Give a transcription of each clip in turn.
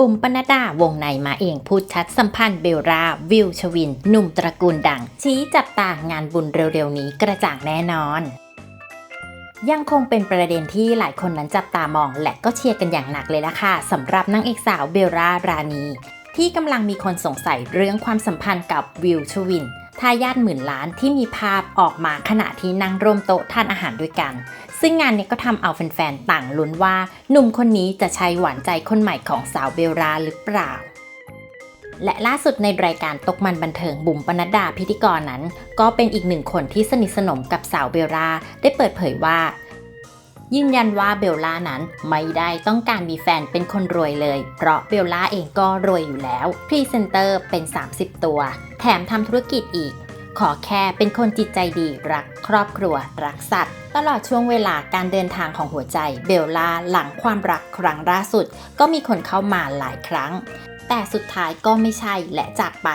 บุ๋มปนดดาวงในมาเองพูดชัดสัมพันธ์เบลราวิวชวิน หนุ่มตระกูลดัง ชี้จับตางานบุญเร็วๆนี้กระจ่างแน่นอน ยังคงเป็นประเด็นที่หลายคนนั้นจับตามอง และก็เชียร์กันอย่างหนักเลยละค่ะสำหรับนางเอกสาวเบลรารานีที่กำลังมีคนสงสัยเรื่องความสัมพันธ์กับวิวชวิน ทายาทหมื่นล้านที่มีภาพออกมาขณะที่นั่งร่วมโต๊ะทานอาหารด้วยกัน ซึ่งงานนี้ก็ทำเอาแฟนๆ ต่างลุ้นว่าหนุ่มคนนี้จะใช่หวานใจคนใหม่ของสาวเบลราหรือเปล่าและล่าสุดในรายการตกมันบันเทิงบุ๋มปนัดดาพิธีกรนั้น ก็เป็นอีกหนึ่งคนที่สนิทสนมกับสาวเบลราได้เปิดเผยว่า ยืนยันว่าเบลล่านั้นไม่ได้ต้องการมีแฟนเป็นคนรวยเลย เพราะเบลล่าเองก็รวยอยู่แล้ว พรีเซนเตอร์เป็น 30 ตัว แถมทำธุรกิจอีก ขอแค่เป็นคนจิตใจดีรักครอบครัว รักสัตว์ตลอดช่วงเวลาการเดินทางของหัวใจเบลล่าหลังความรักครั้งล่าสุด ก็มีคนเข้ามาหลายครั้ง แต่สุดท้ายก็ไม่ใช่และจากไป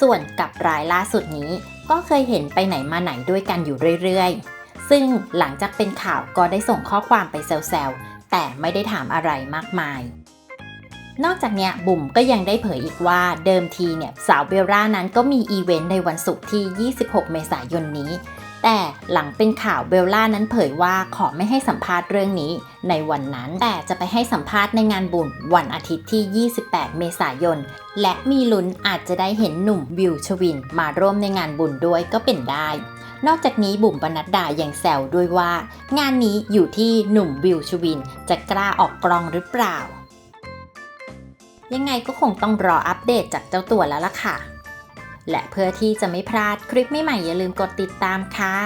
ส่วนกับรายล่าสุดนี้ ก็เคยเห็นไปไหนมาไหนด้วยกันอยู่เรื่อยๆ ซึ่งหลังจากเป็นข่าวก็ได้ส่งข้อความไปแซวๆ แต่ไม่ได้ถามอะไรมากมาย นอกจากเนี้ยบุ๋มก็ยังได้เผยอีกว่าเดิมทีเนี่ยสาวเบลล่านั้นก็มีอีเวนต์ในวันศุกร์ที่ 26 เมษายนนี้ แต่หลังเป็นข่าวเบลล่านั้นเผยว่าขอไม่ให้สัมภาษณ์เรื่องนี้ในวันนั้น แต่จะไปให้สัมภาษณ์ในงานบุญวันอาทิตย์ที่ 28 เมษายน และมีลุ้นอาจจะได้เห็นหนุ่มวิวชวินมาร่วมในงานบุญด้วยก็เป็นได้ นอกจากนี้บุ๋มปนัดดายังแซวด้วยว่า งานนี้อยู่ที่หนุ่มวิวชวิน จะกล้าออกกรองหรือเปล่า ยังไงก็คงต้องรออัปเดตจากเจ้าตัวแล้วล่ะค่ะ และเพื่อที่จะไม่พลาดคลิปใหม่ๆอย่าลืมกดติดตามค่ะ